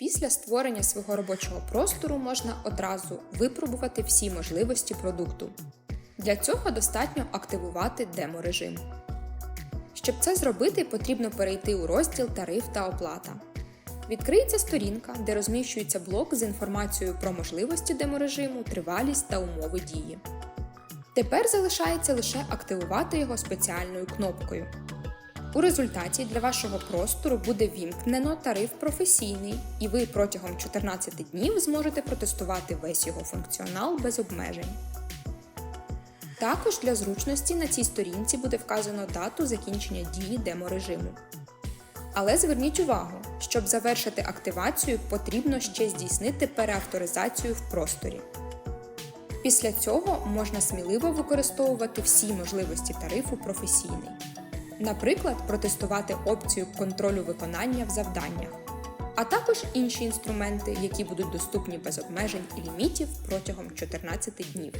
Після створення свого робочого простору можна одразу випробувати всі можливості продукту. Для цього достатньо активувати демо-режим. Щоб це зробити, потрібно перейти у розділ Тариф та оплата. Відкриється сторінка, де розміщується блок з інформацією про можливості деморежиму, тривалість та умови дії. Тепер залишається лише активувати його спеціальною кнопкою. У результаті для вашого простору буде вімкнено тариф професійний, і ви протягом 14 днів зможете протестувати весь його функціонал без обмежень. Також для зручності на цій сторінці буде вказано дату закінчення дії деморежиму. Але зверніть увагу, щоб завершити активацію, потрібно ще здійснити переавторизацію в просторі. Після цього можна сміливо використовувати всі можливості тарифу професійний. Наприклад, протестувати опцію контролю виконання в завданнях, а також інші інструменти, які будуть доступні без обмежень і лімітів протягом 14 днів.